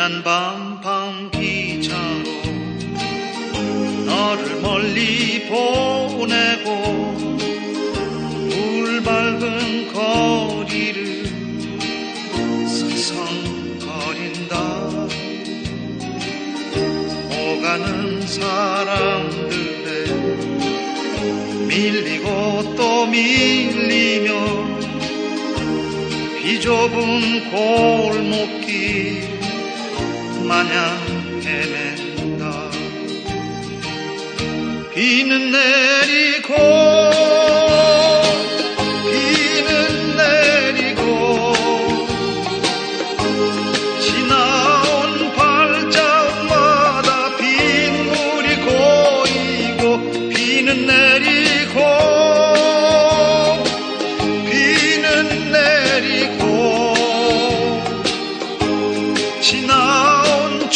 지난 밤밤 기차로 너를 멀리 보내고 물 밝은 거리를 서성거린다. 오가는 사람들의 밀리고 또 밀리며 비좁은 골목길 마냥 헤맨다 비는 내리고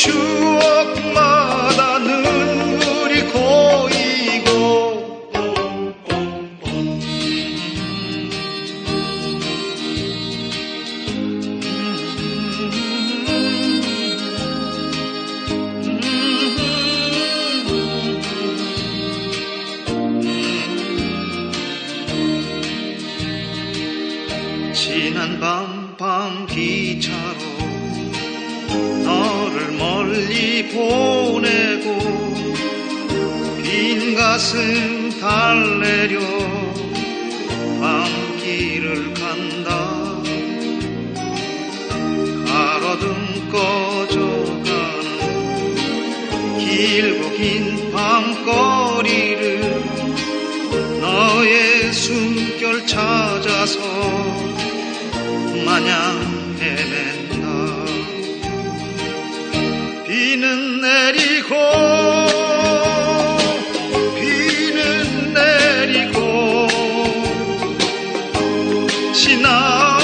추억마다 눈물이 고이고. 지난 밤밤 기차로 멀리 보내고 빈 가슴 달래려 밤길을 간다. 가로등 꺼져가는 길고 긴 밤거리를 너의 숨결 찾아서 마냥 헤맨다 비는 내리고 비는 내리고 지나